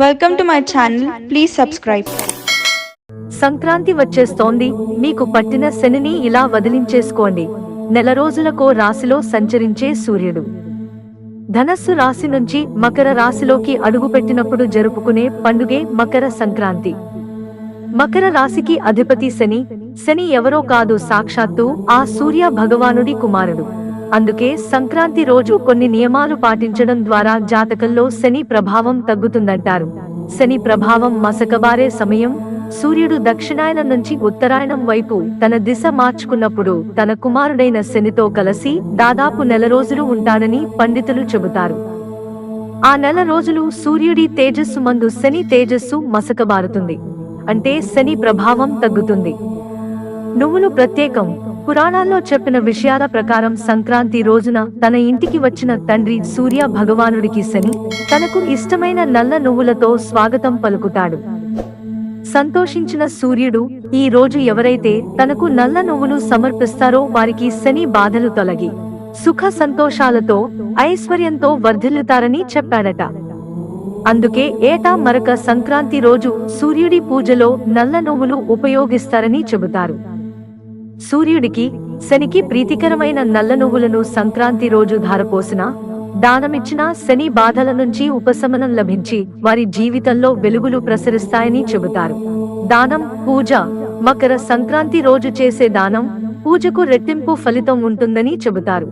Welcome to my channel please subscribe Sankranti వచ్చేస్తోంది. మీకు పట్టిన శనిని ఇలా వదిలించేసుకోండి. నెల రోజులకో రాశిలో సంచరించే సూర్యుడు. ధనస్సు రాశి నుంచి మకర రాశిలోకి అడుగుపెట్టినప్పుడు జరుపుకునే పండుగే మకర సంక్రాంతి. మకర రాశికి అధిపతి శని. శని ఎవరో కాదు సాక్షాత్తు ఆ సూర్య భగవానుడి కుమారుడు. అందుకే సంక్రాంతి రోజు కొన్ని నియమాలు పాటించడం ద్వారా జాతకంలో శని ప్రభావం తగ్గుతుందంటారు. శని ప్రభావం మసకబారే సమయం సూర్యుడు దక్షిణాయనం నుంచి ఉత్తరాయణం వైపు తన దిశ మార్చుకున్నప్పుడు తన కుమారుడైన శనితో కలిసి దాదాపు నెల రోజులు ఉంటాడని పండితులు చెబుతారు. ఆ నెల రోజులు సూర్యుడి తేజస్సు మందు శని తేజస్సు మసకబారుతుంది. అంటే శని ప్రభావం తగ్గుతుంది. నువ్వులు ప్రత్యేకం పురాణాల్లో చెప్పిన విషయాల ప్రకారం సంక్రాంతి రోజున తన ఇంటికి వచ్చిన తండ్రి సూర్య భగవానుడికి శని తనకు ఇష్టమైన నల్ల నువ్వులతో స్వాగతం పలుకుతాడు. సంతోషించిన సూర్యుడు ఈ రోజు ఎవరైతే తనకు నల్ల నువ్వులు సమర్పిస్తారో వారికి శని బాధలు తొలగి సుఖ సంతోషాలతో ఐశ్వర్యంతో వర్ధిల్లుతారని చెప్పాడట. అందుకే ఏటా మరొక సంక్రాంతి రోజు సూర్యుడి పూజలో నల్ల నువ్వులు ఉపయోగిస్తారని చెబుతారు. సూర్యుడికి శనికి ప్రీతికరమైన నల్ల నువ్వులను సంక్రాంతి రోజు ధారపోసిన దానమిచ్చిన శని బాధల నుంచి ఉపశమనం లభించి వారి జీవితంలో వెలుగులు ప్రసరిస్తాయని చెబుతారు. దానం పూజ మకర సంక్రాంతి రోజు చేసే దానం పూజకు రెట్టింపు ఫలితం ఉంటుందని చెబుతారు.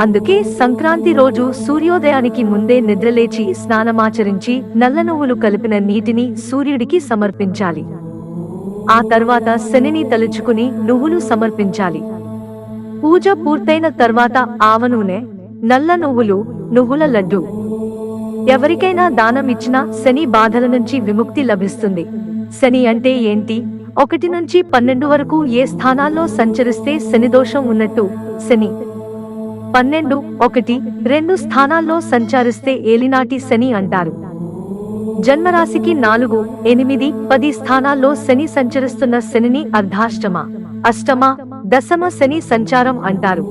అందుకే సంక్రాంతి రోజు సూర్యోదయానికి ముందే నిద్రలేచి స్నానమాచరించి నల్ల నువ్వులు కలిపిన నీటిని సూర్యుడికి సమర్పించాలి. ఆ తర్వాత శనిని తలుచుకుని నువ్వులు సమర్పించాలి. పూజ పూర్తయిన తర్వాత ఆవ నూనె నల్ల నువ్వులు నువ్వుల లడ్డు. ఎవరికైనా దానం ఇచ్చినా శని బాధల నుంచి విముక్తి లభిస్తుంది. శని అంటే ఏంటి? ఒకటి నుంచి పన్నెండు వరకు ఏ స్థానాల్లో సంచరిస్తే శని దోషం ఉన్నట్టు శని. పన్నెండు ఒకటి రెండు స్థానాల్లో సంచరిస్తే ఏలినాటి శని అంటారు. జన్మరాశికి నాలుగు ఎనిమిది పది స్థానాల్లో శని సంచరిస్తున్న శనిని అర్ధాష్టమ అష్టమ దశమ శని సంచారం అంటారు.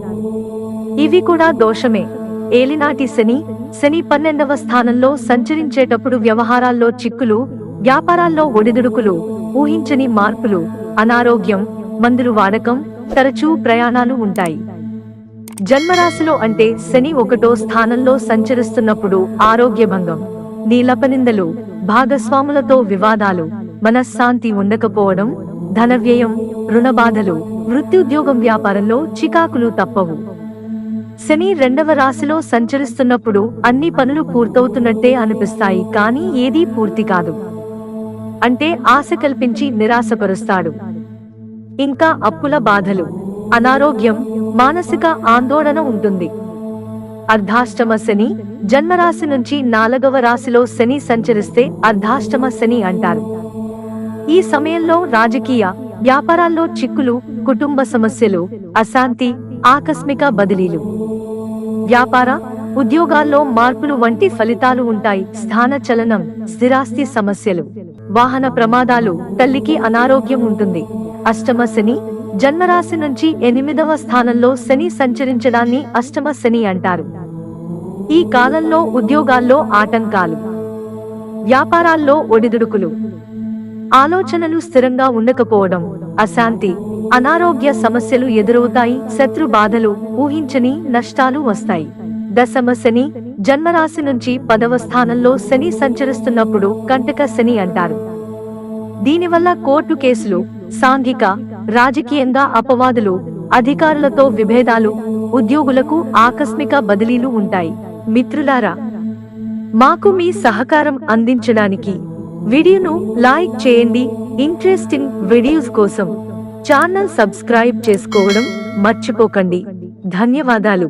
ఇవి కూడా దోషమే. ఏలినాటి శని శని పన్నెండవ స్థానంలో సంచరించేటప్పుడు వ్యవహారాల్లో చిక్కులు వ్యాపారాల్లో ఒడిదుడుకులు ఊహించని మార్పులు అనారోగ్యం మందులు వాడకం తరచూ ప్రయాణాలు ఉంటాయి. జన్మరాశిలో అంటే శని ఒకటో స్థానంలో సంచరిస్తున్నప్పుడు ఆరోగ్య భంగం నీలపనిందలు భాగస్వాములతో వివాదాలు మనశ్శాంతి ఉండకపోవడం ధన వ్యయం రుణబాధలు వృత్తిద్యోగం వ్యాపారంలో చికాకులు తప్పవు. శని రెండవ రాశిలో సంచరిస్తున్నప్పుడు అన్ని పనులు పూర్తవుతున్నట్టే అనిపిస్తాయి కానీ ఏదీ పూర్తి కాదు. అంటే ఆశ కల్పించి నిరాశపరుస్తాడు. ఇంకా అప్పుల బాధలు అనారోగ్యం మానసిక ఆందోళన ఉంటుంది. అర్ధాష్టమ శని జన్మరాశి నుంచి నాలుగవ రాశిలో శని సంచరిస్తే అర్ధాష్టమ శని అంటారు. ఈ సమయంలో రాజకీయ వ్యాపారాల్లో చిక్కులు కుటుంబ సమస్యలు అశాంతి ఆకస్మిక బదిలీలు. వ్యాపార ఉద్యోగాల్లో మార్పులు వంటి ఫలితాలు ఉంటాయి. స్థాన చలనం స్థిరాస్తి సమస్యలు. వాహన ప్రమాదాలు తల్లికి అనారోగ్యం ఉంటుంది. అష్టమ శని జన్మరాశి నుంచి ఎనిమిదవ స్థానంలో శని సంచరించడాన్ని అష్టమ శని అంటారు. ఈ కాలంలో ఉద్యోగాల్లో ఆటంకాలు వ్యాపారాల్లో ఒడిదుడుకులు ఆలోచనలు స్థిరంగా ఉండకపోవడం అశాంతి అనారోగ్య సమస్యలు ఎదురవుతాయి శత్రు బాధలు ఊహించని నష్టాలు వస్తాయి. దశమ శని జన్మరాశి నుంచి పదవ స్థానంలో శని సంచరిస్తున్నప్పుడు కంటక శని అంటారు. దీనివల్ల కోర్టు కేసులు సాంఘిక రాజకీయంగా అపవాదులు అధికారులతో విభేదాలు ఉద్యోగులకు ఆకస్మిక బదిలీలు ఉంటాయి. మిత్రులారా మాకు మీ సహకారం అందించడానికి వీడియోను లైక్ చేయండి. ఇంట్రెస్టింగ్ వీడియోస్ కోసం ఛానల్ సబ్స్క్రైబ్ చేసుకోవడం మర్చిపోకండి. ధన్యవాదాలు.